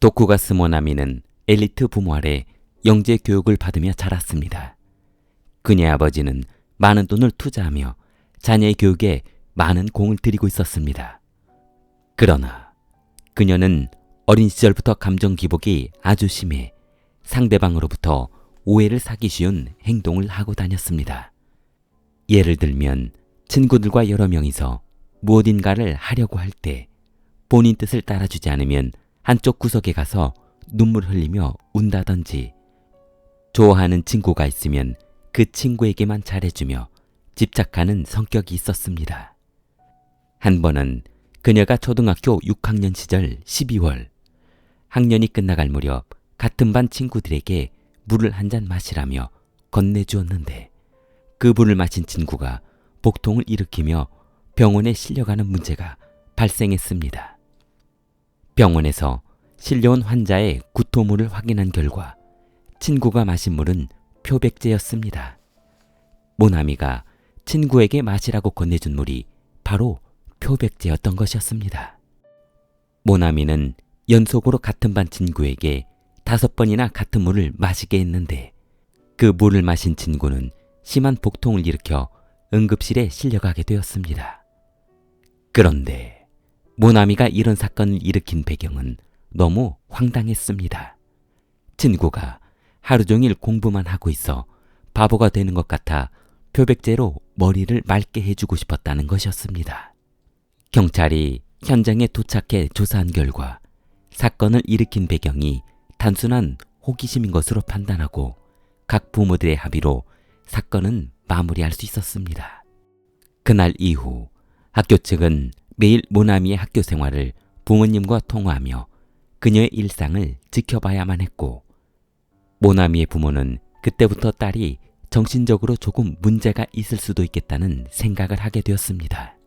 도쿠가스 모나미는 엘리트 부모 아래 영재 교육을 받으며 자랐습니다. 그녀의 아버지는 많은 돈을 투자하며 자녀의 교육에 많은 공을 들이고 있었습니다. 그러나 그녀는 어린 시절부터 감정 기복이 아주 심해 상대방으로부터 오해를 사기 쉬운 행동을 하고 다녔습니다. 예를 들면 친구들과 여러 명이서 무엇인가를 하려고 할 때 본인 뜻을 따라주지 않으면 한쪽 구석에 가서 눈물 흘리며 운다든지 좋아하는 친구가 있으면 그 친구에게만 잘해주며 집착하는 성격이 있었습니다. 한 번은 그녀가 초등학교 6학년 시절 12월 학년이 끝나갈 무렵 같은 반 친구들에게 물을 한 잔 마시라며 건네주었는데 그 물을 마신 친구가 복통을 일으키며 병원에 실려가는 문제가 발생했습니다. 병원에서 실려온 환자의 구토물을 확인한 결과 친구가 마신 물은 표백제였습니다. 모나미가 친구에게 마시라고 건네준 물이 바로 표백제였던 것이었습니다. 모나미는 연속으로 같은 반 친구에게 다섯 번이나 같은 물을 마시게 했는데 그 물을 마신 친구는 심한 복통을 일으켜 응급실에 실려가게 되었습니다. 그런데 모나미가 이런 사건을 일으킨 배경은 너무 황당했습니다. 친구가 하루 종일 공부만 하고 있어 바보가 되는 것 같아 표백제로 머리를 맑게 해주고 싶었다는 것이었습니다. 경찰이 현장에 도착해 조사한 결과 사건을 일으킨 배경이 단순한 호기심인 것으로 판단하고 각 부모들의 합의로 사건은 마무리할 수 있었습니다. 그날 이후 학교 측은 매일 모나미의 학교 생활을 부모님과 통화하며 그녀의 일상을 지켜봐야만 했고 모나미의 부모는 그때부터 딸이 정신적으로 조금 문제가 있을 수도 있겠다는 생각을 하게 되었습니다.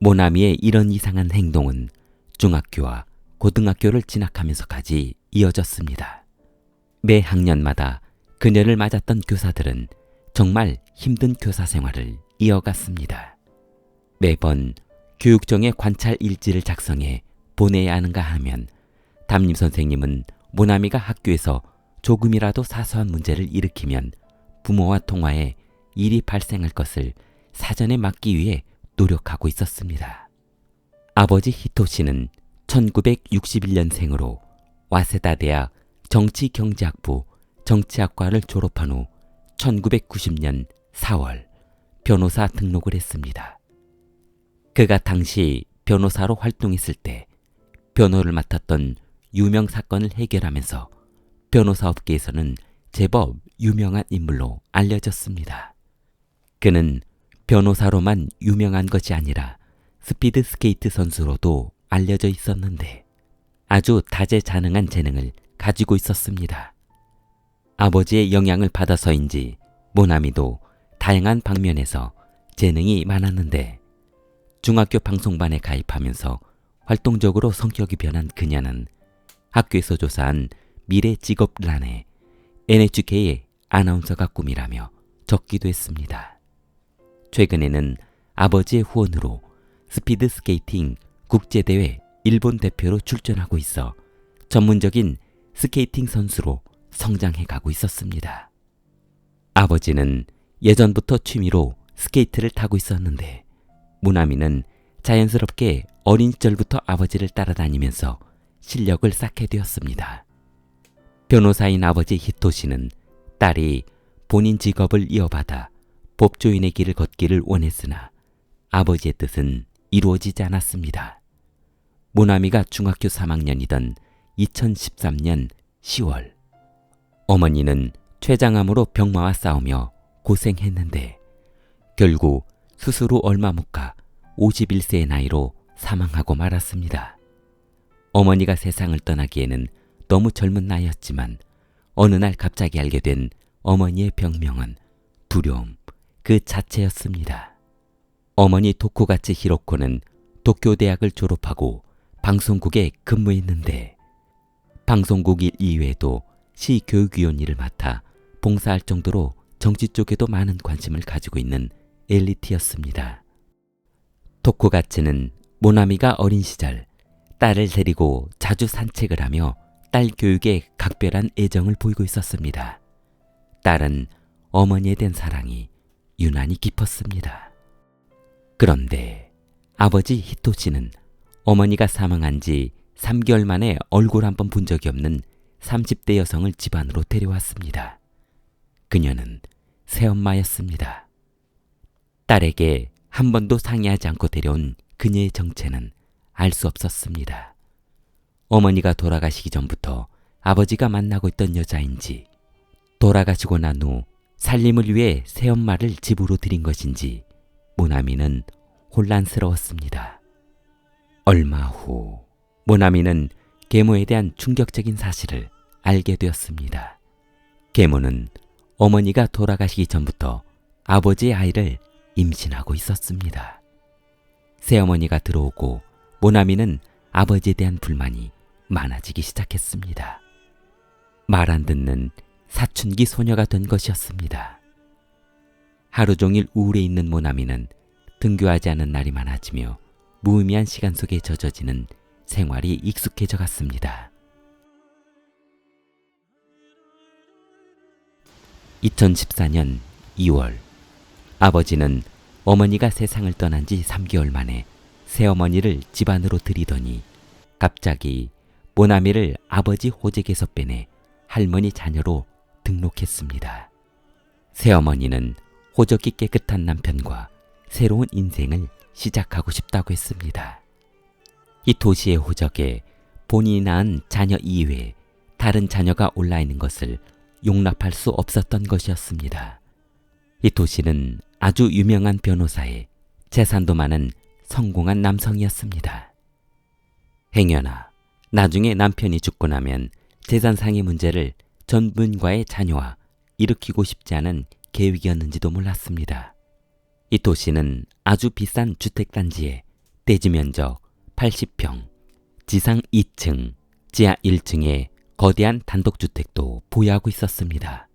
모나미의 이런 이상한 행동은 중학교와 고등학교를 진학하면서까지 이어졌습니다. 매 학년마다 그녀를 맞았던 교사들은 정말 힘든 교사 생활을 이어갔습니다. 매번 교육청에 관찰 일지를 작성해 보내야 하는가 하면 담임 선생님은 모나미가 학교에서 조금이라도 사소한 문제를 일으키면 부모와 통화해 일이 발생할 것을 사전에 막기 위해 노력하고 있었습니다. 아버지 히토시는 1961년생으로 와세다 대학 정치경제학부 정치학과를 졸업한 후 1990년 4월 변호사 등록을 했습니다. 그가 당시 변호사로 활동했을 때 변호를 맡았던 유명 사건을 해결하면서 변호사 업계에서는 제법 유명한 인물로 알려졌습니다. 그는 변호사로만 유명한 것이 아니라 스피드 스케이트 선수로도 알려져 있었는데 아주 다재자능한 재능을 가지고 있었습니다. 아버지의 영향을 받아서인지 모나미도 다양한 방면에서 재능이 많았는데 중학교 방송반에 가입하면서 활동적으로 성격이 변한 그녀는 학교에서 조사한 미래 직업란에 NHK의 아나운서가 꿈이라며 적기도 했습니다. 최근에는 아버지의 후원으로 스피드 스케이팅 국제대회 일본 대표로 출전하고 있어 전문적인 스케이팅 선수로 성장해 가고 있었습니다. 아버지는 예전부터 취미로 스케이트를 타고 있었는데 무나미는 자연스럽게 어린 시절부터 아버지를 따라다니면서 실력을 쌓게 되었습니다. 변호사인 아버지 히토시는 딸이 본인 직업을 이어받아 법조인의 길을 걷기를 원했으나 아버지의 뜻은 이루어지지 않았습니다. 모나미가 중학교 3학년이던 2013년 10월 어머니는 췌장암으로 병마와 싸우며 고생했는데 결국 후 얼마 못 가 51세의 나이로 사망하고 말았습니다. 어머니가 세상을 떠나기에는 너무 젊은 나이였지만 어느 날 갑자기 알게 된 어머니의 병명은 두려움 그 자체였습니다. 어머니 도쿠가치 히로코는 도쿄대학을 졸업하고 방송국에 근무했는데 방송국 일 이외에도 시 교육위원 일을 맡아 봉사할 정도로 정치 쪽에도 많은 관심을 가지고 있는 엘리트였습니다. 토쿠가츠는 모나미가 어린 시절 딸을 데리고 자주 산책을 하며 딸 교육에 각별한 애정을 보이고 있었습니다. 딸은 어머니에 대한 사랑이 유난히 깊었습니다. 그런데 아버지 히토시는 어머니가 사망한 지 3개월 만에 얼굴 한 번 본 적이 없는 30대 여성을 집안으로 데려왔습니다. 그녀는 새엄마였습니다. 딸에게 한 번도 상의하지 않고 데려온 그녀의 정체는 알 수 없었습니다. 어머니가 돌아가시기 전부터 아버지가 만나고 있던 여자인지 돌아가시고 난 후 살림을 위해 새엄마를 집으로 들인 것인지 모나미는 혼란스러웠습니다. 얼마 후 모나미는 계모에 대한 충격적인 사실을 알게 되었습니다. 계모는 어머니가 돌아가시기 전부터 아버지의 아이를 임신하고 있었습니다. 새어머니가 들어오고 모나미는 아버지에 대한 불만이 많아지기 시작했습니다. 말 안 듣는 사춘기 소녀가 된 것이었습니다. 하루 종일 우울해 있는 모나미는 등교하지 않은 날이 많아지며 무의미한 시간 속에 젖어지는 생활이 익숙해져 갔습니다. 2014년 2월 아버지는 어머니가 세상을 떠난 지 3개월 만에 새어머니를 집안으로 들이더니 갑자기 모나미를 아버지 호적에서 빼내 할머니 자녀로 등록했습니다. 새어머니는 호적이 깨끗한 남편과 새로운 인생을 시작하고 싶다고 했습니다. 이 도시의 호적에 본인이 낳은 자녀 이외에 다른 자녀가 올라 있는 것을 용납할 수 없었던 것이었습니다. 이 도시는 아주 유명한 변호사에 재산도 많은 성공한 남성이었습니다. 행여나 나중에 남편이 죽고 나면 재산상의 문제를 전 부인과의 자녀와 일으키고 싶지 않은 계획이었는지도 몰랐습니다. 이 도시는 아주 비싼 주택단지에 대지 면적 80평, 지상 2층, 지하 1층에 거대한 단독주택도 보유하고 있었습니다.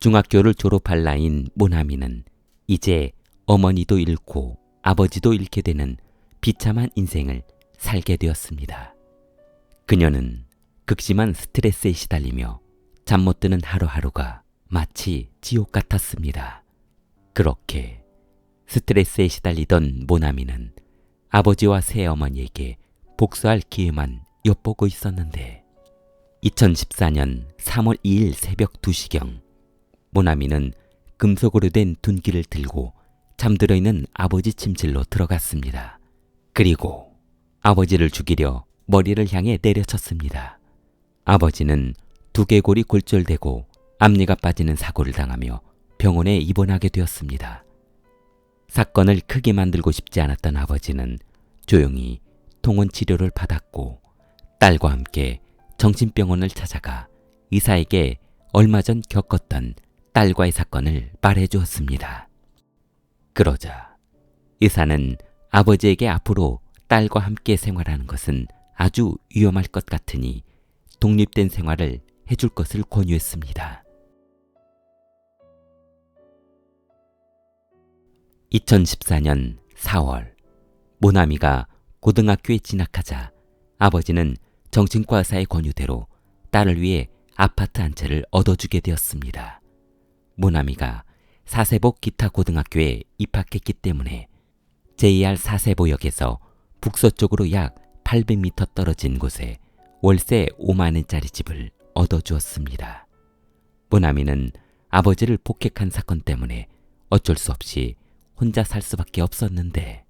중학교를 졸업할 나이인 모나미는 이제 어머니도 잃고 아버지도 잃게 되는 비참한 인생을 살게 되었습니다. 그녀는 극심한 스트레스에 시달리며 잠 못 드는 하루하루가 마치 지옥 같았습니다. 그렇게 스트레스에 시달리던 모나미는 아버지와 새어머니에게 복수할 기회만 엿보고 있었는데 2014년 3월 2일 새벽 2시경 모나미는 금속으로 된 둔기를 들고 잠들어 있는 아버지 침실로 들어갔습니다. 그리고 아버지를 죽이려 머리를 향해 내려쳤습니다. 아버지는 두개골이 골절되고 앞니가 빠지는 사고를 당하며 병원에 입원하게 되었습니다. 사건을 크게 만들고 싶지 않았던 아버지는 조용히 통원 치료를 받았고 딸과 함께 정신병원을 찾아가 의사에게 얼마 전 겪었던 딸과의 사건을 말해 주었습니다. 그러자 의사는 아버지에게 앞으로 딸과 함께 생활하는 것은 아주 위험할 것 같으니 독립된 생활을 해줄 것을 권유했습니다. 2014년 4월 모나미가 고등학교에 진학하자 아버지는 정신과 의사의 권유대로 딸을 위해 아파트 한 채를 얻어주게 되었습니다. 모나미가 사세복 기타 고등학교에 입학했기 때문에 JR 사세보역에서 북서쪽으로 약 800m 떨어진 곳에 월세 5만원짜리 집을 얻어주었습니다. 모나미는 아버지를 폭행한 사건 때문에 어쩔 수 없이 혼자 살 수밖에 없었는데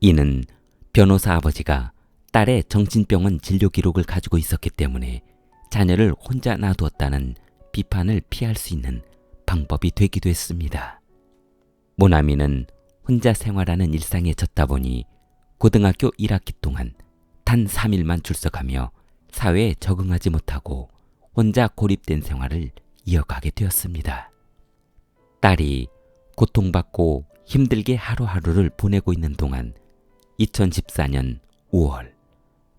이는 변호사 아버지가 딸의 정신병원 진료 기록을 가지고 있었기 때문에 자녀를 혼자 놔두었다는 비판을 피할 수 있는 방법이 되기도 했습니다. 모나미는 혼자 생활하는 일상에 졌다 보니 고등학교 1학기 동안 단 3일만 출석하며 사회에 적응하지 못하고 혼자 고립된 생활을 이어가게 되었습니다. 딸이 고통받고 힘들게 하루하루를 보내고 있는 동안 2014년 5월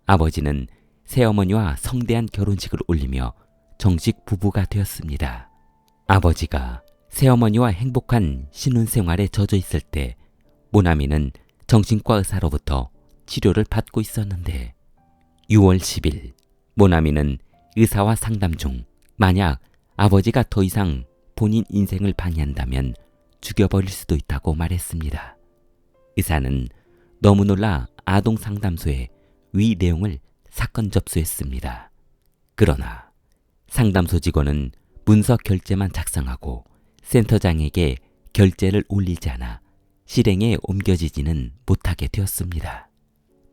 아버지는 새어머니와 성대한 결혼식을 올리며 정식 부부가 되었습니다. 아버지가 새어머니와 행복한 신혼생활에 젖어 있을 때 모나미는 정신과 의사로부터 치료를 받고 있었는데 6월 10일 모나미는 의사와 상담 중 만약 아버지가 더 이상 본인 인생을 방해한다면 죽여버릴 수도 있다고 말했습니다. 의사는 너무 놀라 아동 상담소에 위 내용을 사건 접수했습니다. 그러나 상담소 직원은 문서 결제만 작성하고 센터장에게 결제를 올리지 않아 실행에 옮겨지지는 못하게 되었습니다.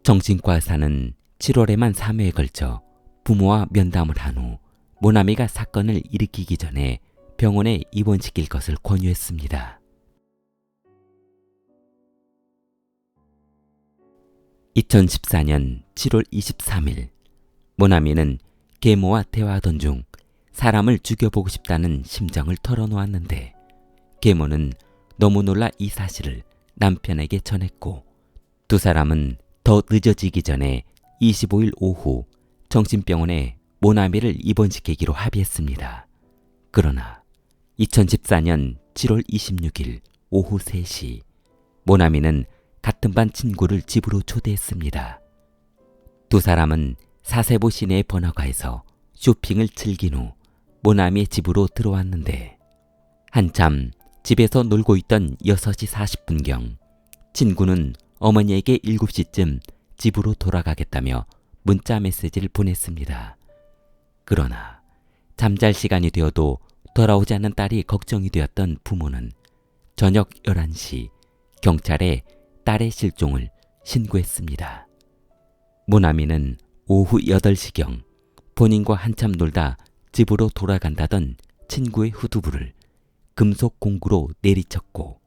정신과 의사는 7월에만 3회에 걸쳐 부모와 면담을 한 후 모나미가 사건을 일으키기 전에 병원에 입원시킬 것을 권유했습니다. 2014년 7월 23일 모나미는 계모와 대화하던 중 사람을 죽여보고 싶다는 심정을 털어놓았는데 계모는 너무 놀라 이 사실을 남편에게 전했고 두 사람은 더 늦어지기 전에 25일 오후 정신병원에 모나미를 입원시키기로 합의했습니다. 그러나 2014년 7월 26일 오후 3시 모나미는 같은 반 친구를 집으로 초대했습니다. 두 사람은 사세보 시내의 번화가에서 쇼핑을 즐긴 후 모나미의 집으로 들어왔는데 한참 집에서 놀고 있던 6시 40분경 친구는 어머니에게 7시쯤 집으로 돌아가겠다며 문자 메시지를 보냈습니다. 그러나 잠잘 시간이 되어도 돌아오지 않는 딸이 걱정이 되었던 부모는 저녁 11시 경찰에 딸의 실종을 신고했습니다. 모나미는 오후 8시경 본인과 한참 놀다 집으로 돌아간다던 친구의 후두부를 금속 공구로 내리쳤고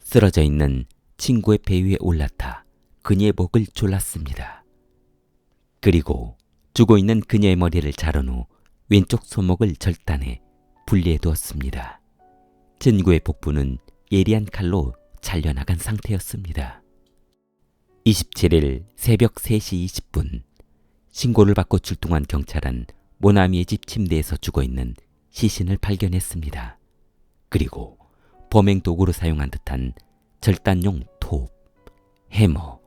쓰러져 있는 친구의 배 위에 올라타 그녀의 목을 졸랐습니다. 그리고 죽어 있는 그녀의 머리를 자른 후 왼쪽 손목을 절단해 분리해 두었습니다. 친구의 복부는 예리한 칼로 잘려나간 상태였습니다. 27일 새벽 3시 20분 신고를 받고 출동한 경찰은 모나미의 집 침대에서 죽어 있는 시신을 발견했습니다. 그리고 범행 도구로 사용한 듯한 절단용 톱, 해머,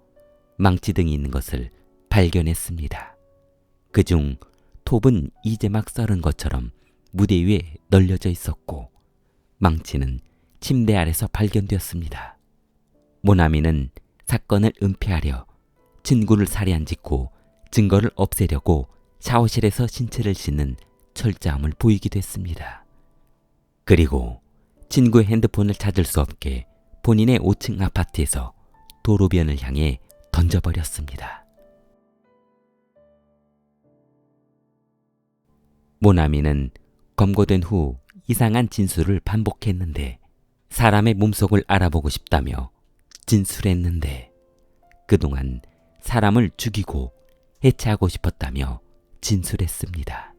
망치 등이 있는 것을 발견했습니다. 그중 톱은 이제 막 썰은 것처럼 무대 위에 널려져 있었고 망치는 침대 아래서 발견되었습니다. 모나미는 사건을 은폐하려 친구를 살해한 직후 증거를 없애려고 샤워실에서 신체를 씻는 철저함을 보이기도 했습니다. 그리고 친구의 핸드폰을 찾을 수 없게 본인의 5층 아파트에서 도로변을 향해 던져버렸습니다. 모나미는 검거된 후 이상한 진술을 반복했는데 사람의 몸속을 알아보고 싶다며 진술했는데 그동안 사람을 죽이고 해체하고 싶었다며 진술했습니다.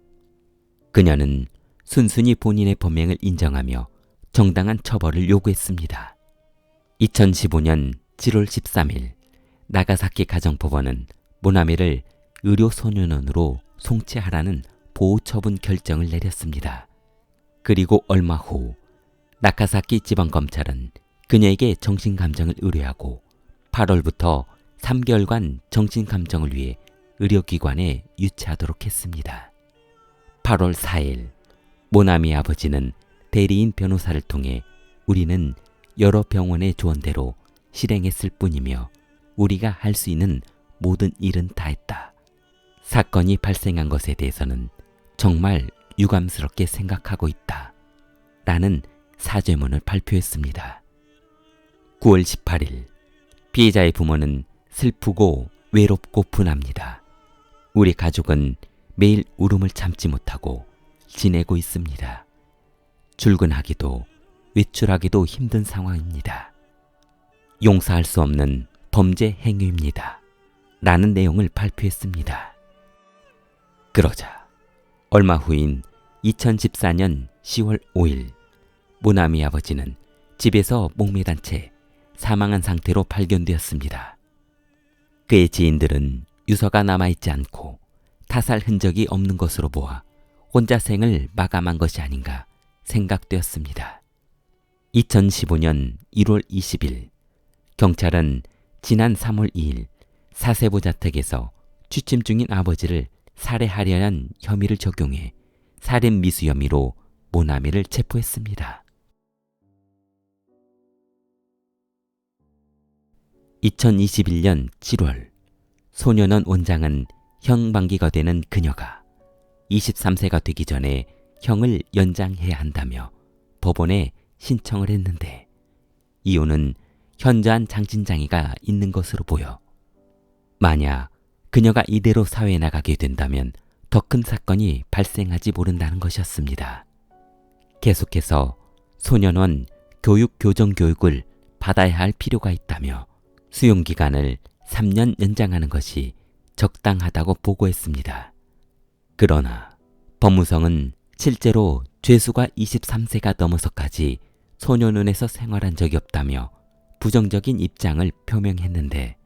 그녀는 순순히 본인의 범행을 인정하며 정당한 처벌을 요구했습니다. 2015년 7월 13일 나가사키 가정법원은 모나미를 의료소년원으로 송치하라는 보호처분 결정을 내렸습니다. 그리고 얼마 후 나카사키 지방검찰은 그녀에게 정신감정을 의뢰하고 8월부터 3개월간 정신감정을 위해 의료기관에 유치하도록 했습니다. 8월 4일 모나미 아버지는 대리인 변호사를 통해 우리는 여러 병원의 조언대로 실행했을 뿐이며 우리가 할 수 있는 모든 일은 다 했다. 사건이 발생한 것에 대해서는 정말 유감스럽게 생각하고 있다. 라는 사죄문을 발표했습니다. 9월 18일 피해자의 부모는 슬프고 외롭고 분합니다. 우리 가족은 매일 울음을 참지 못하고 지내고 있습니다. 출근하기도 외출하기도 힘든 상황입니다. 용서할 수 없는 범죄 행위입니다. 라는 내용을 발표했습니다. 그러자 얼마 후인 2014년 10월 5일 모나미 아버지는 집에서 목매단 채 사망한 상태로 발견되었습니다. 그의 지인들은 유서가 남아있지 않고 타살 흔적이 없는 것으로 보아 혼자 생을 마감한 것이 아닌가 생각되었습니다. 2015년 1월 20일 경찰은 지난 3월 2일 사세보 자택에서 취침 중인 아버지를 살해하려는 혐의를 적용해 살인 미수 혐의로 모나미를 체포했습니다. 2021년 7월 소년원 원장은 형 만기가 되는 그녀가 23세가 되기 전에 형을 연장해야 한다며 법원에 신청을 했는데 이유는 현저한 장진장애가 있는 것으로 보여 만약 그녀가 이대로 사회에 나가게 된다면 더 큰 사건이 발생하지 모른다는 것이었습니다. 계속해서 소년원 교육 교정 교육을 받아야 할 필요가 있다며 수용 기간을 3년 연장하는 것이 적당하다고 보고했습니다. 그러나 법무성은 실제로 죄수가 23세가 넘어서까지 소년원에서 생활한 적이 없다며 부정적인 입장을 표명했는데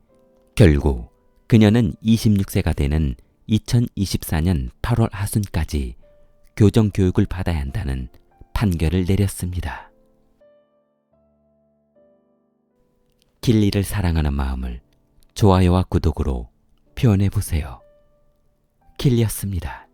결국 그녀는 26세가 되는 2024년 8월 하순까지 교정 교육을 받아야 한다는 판결을 내렸습니다. 길리를 사랑하는 마음을 좋아요와 구독으로 표현해 보세요. 길리였습니다.